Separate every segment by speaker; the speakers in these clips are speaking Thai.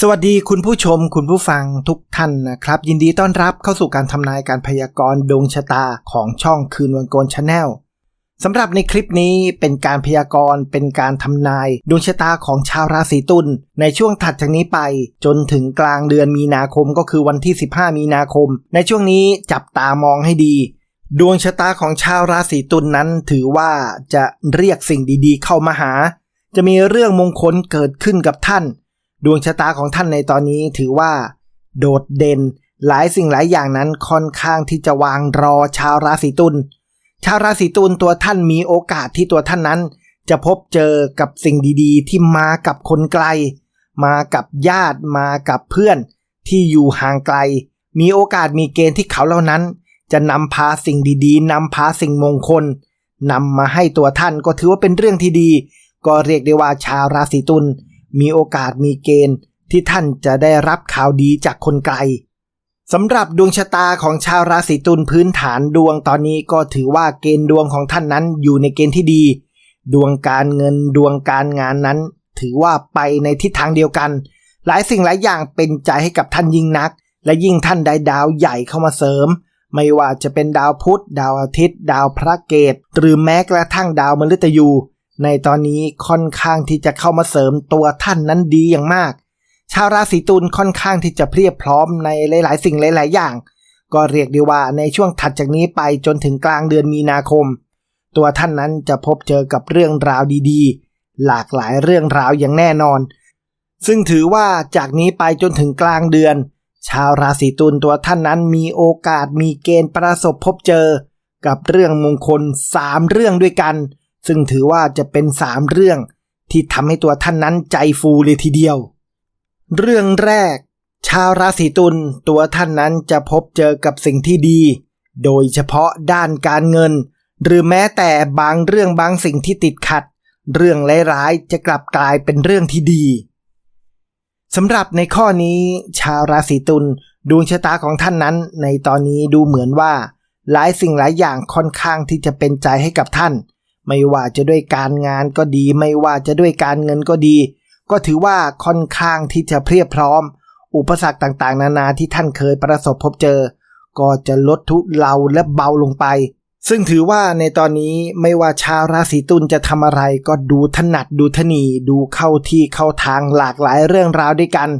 Speaker 1: สวัสดีคุณผู้ชมคุณผู้ฟังทุกท่านนะครับ ยินดีต้อนรับเข้าสู่การทำนายการพยากรณ์ดวงชะตาของช่องคืนวันโกนชาแนลสำหรับในคลิปนี้เป็นการพยากรณ์เป็นการทำนายดวงชะตาของชาวราศีตุลในช่วงถัดจากนี้ไป จนถึงกลางเดือนมีนาคมก็คือวันที่ 15 มีนาคม ในช่วงนี้จับตามองให้ดี ดวงชะตาของชาวราศีตุลนนั้นถือว่าจะเรียกสิ่งดีๆ เข้ามาหา จะมีเรื่องมงคลเกิดขึ้นกับท่าน ดวงชะตาของท่านในตอนนี้ถือว่า โดดเด่นหลายสิ่งหลายอย่างนั้นค่อนข้างที่จะวางรอชาวราศีตุลชาวราศีตุลตัวท่านมีโอกาสที่ตัวท่านนั้น จะพบเจอกับสิ่งดีๆ ที่มากับคนไกล มากับญาติมากับเพื่อน ที่อยู่ห่างไกล มีโอกาสมีเกณฑ์ที่เขาเหล่านั้น จะนำพาสิ่งดีๆนำพาสิ่งมงคลนำมาให้ตัวท่านก็ถือว่าเป็นเรื่องที่ดี ก็เรียกได้ว่าชาวราศีตุล มีโอกาสมีเกณฑ์ที่ท่านจะได้รับข่าวดีจากคนไกลสำหรับดวงชะตาของชาวราศีตุลพื้นฐานดวงตอนนี้ก็ถือว่าเกณฑ์ดวงของท่านนั้นอยู่ในเกณฑ์ที่ดี ดวงการเงินดวงการงานนั้น ถือว่าไปในทิศทางเดียวกัน หลายสิ่งหลายอย่างเป็นใจให้กับท่านยิ่งนัก และยิ่งท่านได้ดาวใหญ่เข้ามาเสริม ไม่ว่าจะเป็นดาวพุธ ดาวอาทิตย์ ดาวพระเกตหรือแม้กระทั่งดาวมฤตยู ในตอนนี้ค่อนข้างที่จะเข้ามาเสริมตัวท่านนั้นดีอย่างมาก ชาวราศีตุลค่อนข้างที่จะเพียบพร้อมในหลาย ๆ สิ่งหลาย ๆ อย่าง ก็เรียกได้ว่าในช่วงถัดจากนี้ไปจนถึงกลางเดือนมีนาคม ตัวท่านนั้นจะพบเจอกับเรื่องราวดีๆ หลากหลายเรื่องราวอย่างแน่นอน ซึ่งถือว่าจากนี้ไปจนถึงกลางเดือน ชาวราศีตุลตัวท่านนั้นมีโอกาสมีเกณฑ์ประสบพบเจอ กับเรื่องมงคล3เรื่องด้วยกัน ซึ่งถือว่าจะเป็น3เรื่องที่ทำให้ตัวท่านนั้นใจฟูเลยทีเดียว เรื่องแรก ชาวราศีตุลตัวท่านนั้นจะพบเจอกับสิ่งที่ดี โดยเฉพาะด้านการเงิน หรือแม้แต่บางเรื่องบางสิ่งที่ติดขัด เรื่องร้ายๆจะกลับกลายเป็นเรื่องที่ดีสำหรับในข้อนี้ ชาวราศีตุลดวงชะตาของท่านนั้น ในตอนนี้ดูเหมือนว่า หลายสิ่งหลายอย่างค่อนข้างที่จะเป็นใจให้กับท่าน ไม่ว่าจะด้วยการงานก็ดี ไม่ว่าจะด้วยการเงินก็ดี ก็ถือว่าค่อนข้างที่จะเพียบพร้อม อุปสรรคต่างๆ นานาที่ท่านเคยประสบพบเจอ ก็จะลดทุเลาและเบาลงไป ซึ่งถือว่าในตอนนี้ไม่ว่าชาวราศีตุลจะทำอะไรก็ดูถนัดดูถนีดูเข้าที่เข้าทางหลากหลายเรื่องราวด้วยกัน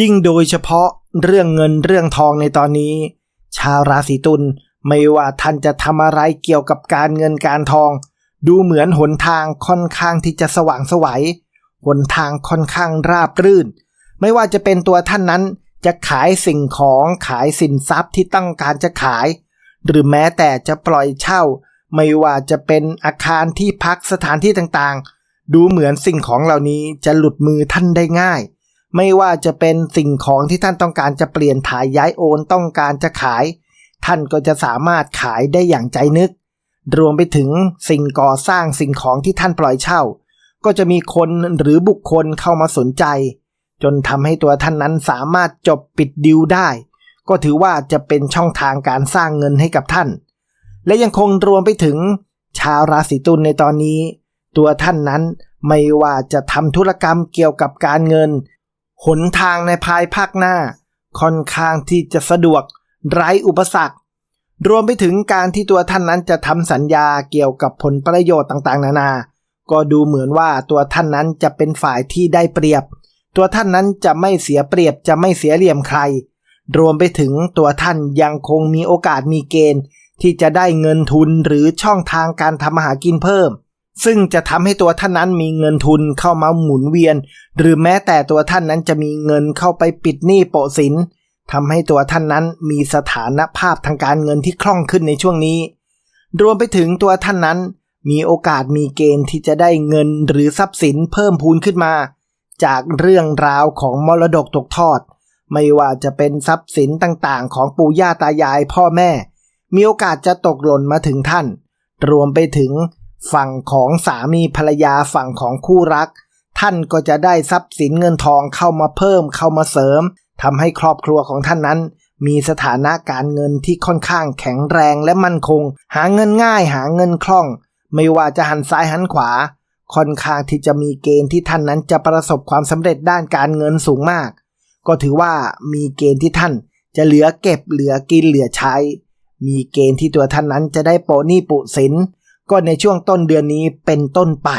Speaker 1: ยิ่งโดยเฉพาะเรื่องเงินเรื่องทองในตอนนี้ ชาวราศีตุล ไม่ว่าท่านจะทำอะไรเกี่ยวกับการเงินการทอง ดูเหมือนหนทางค่อนข้างที่จะสว่างสวัยหนทางค่อนข้างราบรื่น ไม่ว่าจะเป็นตัวท่านนั้นจะขายสิ่งของขายสินทรัพย์ที่ต้องการจะขาย หรือแม้แต่จะปล่อยเช่า ไม่ว่าจะเป็นอาคารที่พักสถานที่ต่างๆ ดูเหมือนสิ่งของเหล่านี้จะหลุดมือท่านได้ง่าย ไม่ว่าจะเป็นสิ่งของที่ท่านต้องการจะเปลี่ยนถ่ายย้ายโอนต้องการจะขาย ท่านก็จะสามารถขายได้อย่างใจนึก รวมไปถึงสิ่งก่อสร้างสิ่งของที่ท่านปล่อยเช่า ก็จะมีคนหรือบุคคลเข้ามาสนใจ จนทำให้ตัวท่านนั้นสามารถจบปิดดิวได้ ก็ถือว่าจะเป็นช่องทางการสร้างเงินให้กับท่าน และยังคงรวมไปถึง ชาวราศีตุลในตอนนี้ ตัวท่านนั้นไม่ว่าจะทำธุรกรรมเกี่ยวกับการเงิน หนทางในภายภาคหน้า ค่อนข้างที่จะสะดวกไร้อุปสรรค รวมไปถึงการที่ตัวท่านนั้นจะทำสัญญาเกี่ยวกับผลประโยชน์ต่างๆ นานา ก็ดูเหมือนว่าตัวท่านนั้นจะเป็นฝ่ายที่ได้เปรียบ ตัวท่านนั้นจะไม่เสียเปรียบจะไม่เสียเหลี่ยมใคร รวมไปถึงตัวท่านยังคงมีโอกาสมีเกณฑ์ ที่จะได้เงินทุนหรือช่องทางการทำมาหากินเพิ่ม ซึ่งจะทำให้ตัวท่านนั้นมีเงินทุนเข้ามาหมุนเวียน หรือแม้แต่ตัวท่านนั้นจะมีเงินเข้าไปปิดหนี้โปะสิน ทำให้ตัวท่านนั้นมีสถานภาพทางการเงินที่คล่องขึ้นในช่วงนี้ รวมไปถึงตัวท่านนั้น มีโอกาสมีเกณฑ์ที่จะได้เงินหรือทรัพย์สินเพิ่มพูนขึ้นมา จากเรื่องราวของมรดกตกทอด ไม่ว่าจะเป็นทรัพย์สินต่างๆ ของปู่ย่าตายายพ่อแม่ มีโอกาสจะตกหล่นมาถึงท่าน รวมไปถึงฝั่งของสามีภรรยาฝั่งของคู่รัก ท่านก็จะได้ทรัพย์สินเงินทองเข้ามาเพิ่มเข้ามาเสริม ทำให้ครอบครัวของท่านนั้น มีสถานะการเงินที่ค่อนข้างแข็งแรงและมั่นคง หาเงินง่ายหาเงินคล่อง ไม่ว่าจะหันซ้ายหันขวา ค่อนข้างที่จะมีเกณฑ์ที่ท่านนั้นจะประสบความสำเร็จด้านการเงินสูงมาก ก็ถือว่ามีเกณฑ์ที่ท่าน จะเหลือเก็บเหลือกินเหลือใช้ มีเกณฑ์ที่ตัวท่านนั้นจะได้โปนี้ปุสินก็ในช่วงต้นเดือนนี้เป็นต้นไป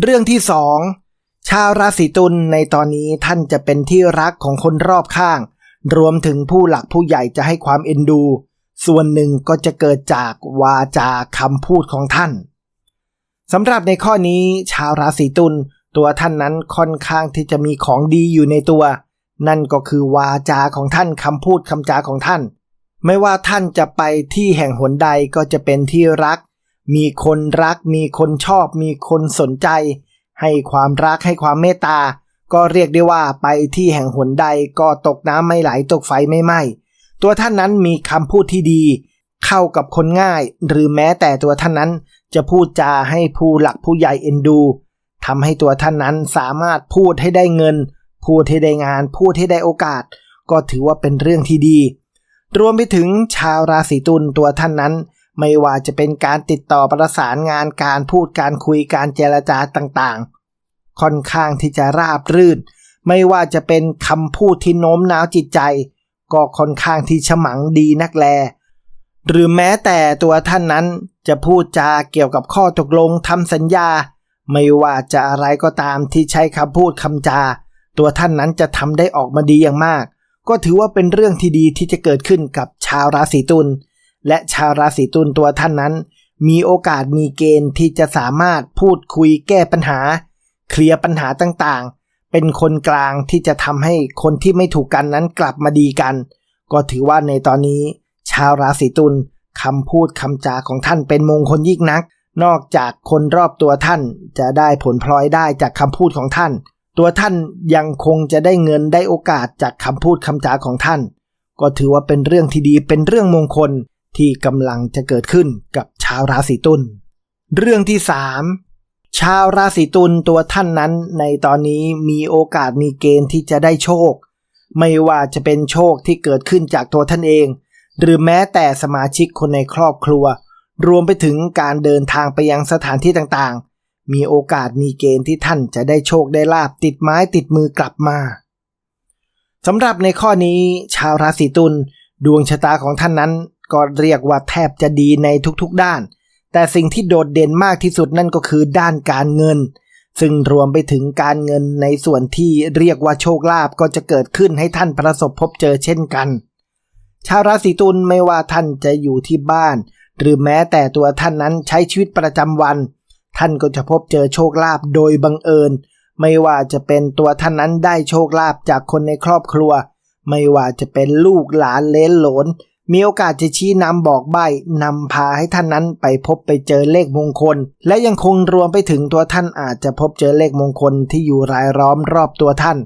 Speaker 1: เรื่องที่สอง ชาวราศีตุลในตอนนี้ท่านจะเป็นที่รักของคนรอบข้าง รวมถึงผู้หลักผู้ใหญ่จะให้ความเอ็นดู ส่วนหนึ่งก็จะเกิดจากวาจาคำพูดของท่านสำหรับในข้อนี้ชาวราศีตุลตัวท่านนั้นค่อนข้างที่จะมีของดีอยู่ในตัว นั่นก็คือวาจาของท่านคำพูดคำจาของท่าน ไม่ว่าท่านจะไปที่แห่งหนใดก็จะเป็นที่รัก มีคนรัก มีคนชอบ มีคนสนใจ ให้ความรักให้ความเมตตา ก็เรียกได้ว่าไปที่แห่งหนใดก็ตกน้ำไม่ไหลตกไฟไม่ไหม้ตัวท่านนั้นมีคำพูดที่ดี เข้ากับคนง่าย หรือแม้แต่ตัวท่านนั้นจะพูดจาให้ผู้หลักผู้ใหญ่เอ็นดูทำให้ตัวท่านนั้นสามารถพูดให้ได้เงิน พูดให้ได้งาน พูดให้ได้โอกาส ก็ถือว่าเป็นเรื่องที่ดี รวมไปถึงชาวราศีตุลตัวท่านนั้น ไม่ว่าจะเป็นการติดต่อประสานงานการพูดการคุยการเจรจาต่างๆ ค่อนข้างที่จะราบรื่น ไม่ว่าจะเป็นคำพูดที่โน้มน้าวจิตใจ ก็ค่อนข้างที่ฉมังดีนักแล หรือแม้แต่ตัวท่านนั้นจะพูดจาเกี่ยวกับข้อตกลงทำสัญญา ไม่ว่าจะอะไรก็ตามที่ใช้คำพูดคำจา ตัวท่านนั้นจะทำได้ออกมาดีอย่างมาก ก็ถือว่าเป็นเรื่องที่ดีที่จะเกิดขึ้นกับชาวราศีตุล และชาวราศีตุลตัวท่านนั้น มีโอกาสมีเกณฑ์ที่จะสามารถพูดคุยแก้ปัญหา เคลียร์ปัญหาต่างๆ เป็นคนกลางที่จะทำให้คนที่ไม่ถูกกันนั้นกลับมาดีกัน ก็ถือว่าในตอนนี้ ชาวราศีตุลคำพูดคำจาของท่านเป็นมงคลยิ่งนัก นอกจากคนรอบตัวท่านจะได้ผลพลอยได้จากคำพูดของท่าน ตัวท่านยังคงจะได้เงินได้โอกาสจากคำพูดคำจาของท่าน ก็ถือว่าเป็นเรื่องที่ดีเป็นเรื่องมงคล ที่กำลังจะเกิดขึ้นกับชาวราศีตุลเรื่องที่สามชาวราศีตุลตัวท่านนั้นในตอนนี้มีโอกาสมีเกณฑ์ที่จะได้โชค ไม่ว่าจะเป็นโชคที่เกิดขึ้นจากตัวท่านเอง หรือแม้แต่สมาชิกคนในครอบครัว รวมไปถึงการเดินทางไปยังสถานที่ต่างๆ มีโอกาสมีเกณฑ์ที่ท่านจะได้โชคได้ลาบติดไม้ติดมือกลับมาสำหรับในข้อนี้ ชาวราศีตุลดวงชะตาของท่านนั้น ก็เรียกว่าแทบจะดีในทุกๆด้าน แต่สิ่งที่โดดเด่นมากที่สุดนั่นก็คือด้านการเงิน ซึ่งรวมไปถึงการเงินในส่วนที่เรียกว่าโชคลาภก็จะเกิดขึ้นให้ท่านประสบพบเจอเช่นกัน ชาวราศีตุลไม่ว่าท่านจะอยู่ที่บ้าน หรือแม้แต่ตัวท่านนั้นใช้ชีวิตประจำวัน ท่านก็จะพบเจอโชคลาภโดยบังเอิญ ไม่ว่าจะเป็นตัวท่านนั้นได้โชคลาภจากคนในครอบครัว ไม่ว่าจะเป็นลูกหลานเลนหลน มีโอกาสจะชี้นำบอกใบ้นำพาให้ท่านนั้นไปพบไปเจอเลขมงคล และยังคงรวมไปถึงตัวท่านอาจจะพบเจอเลขมงคลที่อยู่รายล้อมรอบตัวท่าน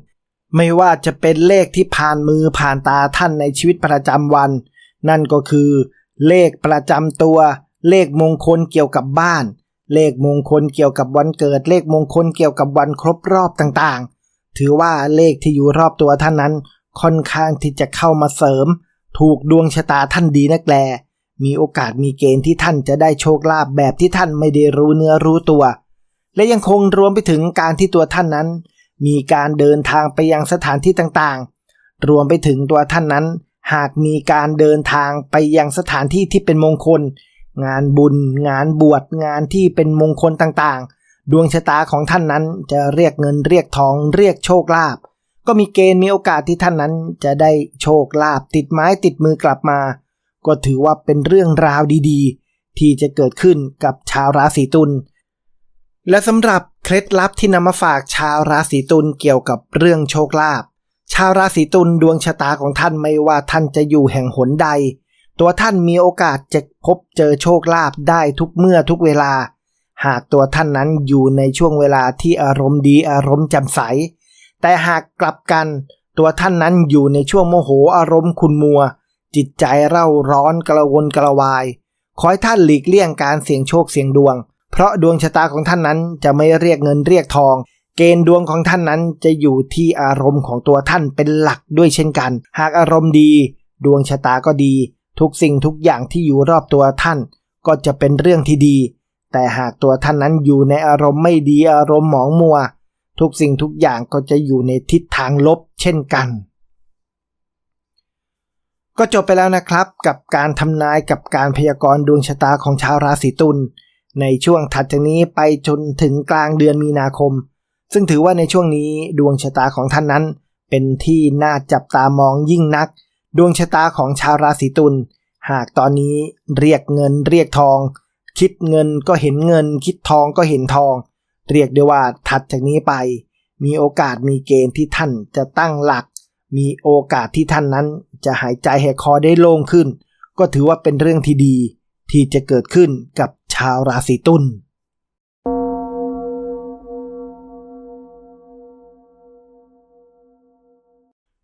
Speaker 1: ไม่ว่าจะเป็นเลขที่ผ่านมือผ่านตาท่านในชีวิตประจำวัน นั่นก็คือ เลขประจำตัว เลขมงคลเกี่ยวกับบ้าน เลขมงคลเกี่ยวกับวันเกิด เลขมงคลเกี่ยวกับวันครบรอบต่างๆ ถือว่าเลขที่อยู่รอบตัวท่านนั้น ค่อนข้างที่จะเข้ามาเสริม ถูกดวงชะตาท่านดีนักแล มีโอกาสมีเกณฑ์ที่ท่านจะได้โชคลาภแบบที่ท่านไม่ได้รู้เนื้อรู้ตัว และยังคงรวมไปถึงการที่ตัวท่านนั้น มีการเดินทางไปยังสถานที่ต่างๆ รวมไปถึงตัวท่านนั้น หากมีการเดินทางไปยังสถานที่ที่เป็นมงคล งานบุญ งานบวชงานที่เป็นมงคลต่างๆ ดวงชะตาของท่านนั้นจะเรียกเงินเรียกทองเรียกโชคลาภ ก็มีเกณฑ์มีโอกาสที่ท่านนั้นจะได้โชคลาภติดไม้ติดมือกลับมา ก็ถือว่าเป็นเรื่องราวดีๆ ที่จะเกิดขึ้นกับชาวราศีตุลและสำหรับเคล็ดลับที่นำมาฝากชาวราศีตุลเกี่ยวกับเรื่องโชคลาภชาวราศีตุลดวงชะตาของท่านไม่ว่าท่านจะอยู่แห่งหนใด ตัวท่านมีโอกาสจะพบเจอโชคลาภได้ทุกเมื่อทุกเวลา หากตัวท่านนั้นอยู่ในช่วงเวลาที่อารมณ์ดีอารมณ์จำใส แต่หากกลับกัน ตัวท่านนั้นอยู่ในช่วงโมโหอารมณ์ขุนมัว จิตใจเร่าร้อนกระวนกระวาย ขอให้ท่านหลีกเลี่ยงการเสี่ยงโชคเสี่ยงดวง เพราะดวงชะตาของท่านนั้นจะไม่เรียกเงินเรียกทอง เกณฑ์ดวงของท่านนั้นจะอยู่ที่อารมณ์ของตัวท่านเป็นหลักด้วยเช่นกัน หากอารมณ์ดี ดวงชะตาก็ดี ทุกสิ่งทุกอย่างที่อยู่รอบตัวท่าน ก็จะเป็นเรื่องที่ดี แต่หากตัวท่านนั้นอยู่ในอารมณ์ไม่ดีอารมณ์หมองมัว ทุกสิ่งทุกอย่างก็จะอยู่ในทิศทางลบเช่นกัน ก็จบไปแล้วนะครับกับการทำนายกับการพยากรณ์ดวงชะตาของชาวราศีตุลในช่วงถัดจากนี้ไปจนถึงกลางเดือนมีนาคม ซึ่งถือว่าในช่วงนี้ดวงชะตาของท่านนั้น เป็นที่น่าจับตามองยิ่งนัก ดวงชะตาของชาวราศีตุลหากตอนนี้เรียกเงินเรียกทอง คิดเงินก็เห็นเงิน คิดทองก็เห็นทอง เรียกได้ว่าถัดจากนี้ไป มีโอกาสมีเกณฑ์ที่ท่านจะตั้งหลัก มีโอกาสที่ท่านนั้น จะหายใจแหกคอได้โล่งขึ้น ก็ถือว่าเป็นเรื่องที่ดี ที่จะเกิดขึ้นกับชาวราศีตุล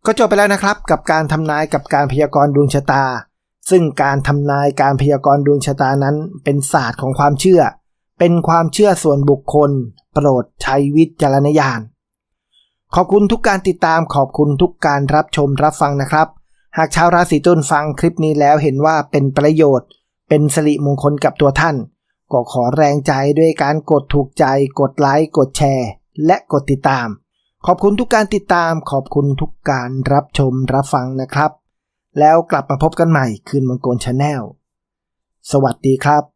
Speaker 1: ก็จบไปแล้วนะครับกับการทำนายกับการพยากรณ์ดวงชะตา ซึ่งการทำนายการพยากรณ์ดวงชะตานั้นเป็นศาสตร์ของความเชื่อ เป็นความเชื่อส่วนบุคคล โปรดใช้วิจารณญาณ ขอบคุณทุกการติดตามขอบคุณทุกการรับชมรับฟังนะครับ หากชาวราศีตุลฟังคลิปนี้แล้วเห็นว่าเป็นประโยชน์ เป็นสิริมงคลกับตัวท่าน ก็ขอแรงใจด้วยการกดถูกใจ กดไลค์กดแชร์ และกดติดตาม ขอบคุณทุกการติดตาม ขอบคุณทุกการรับชมรับฟังนะครับ แล้วกลับมาพบกันใหม่คืนมังกรชาแนลสวัสดีครับ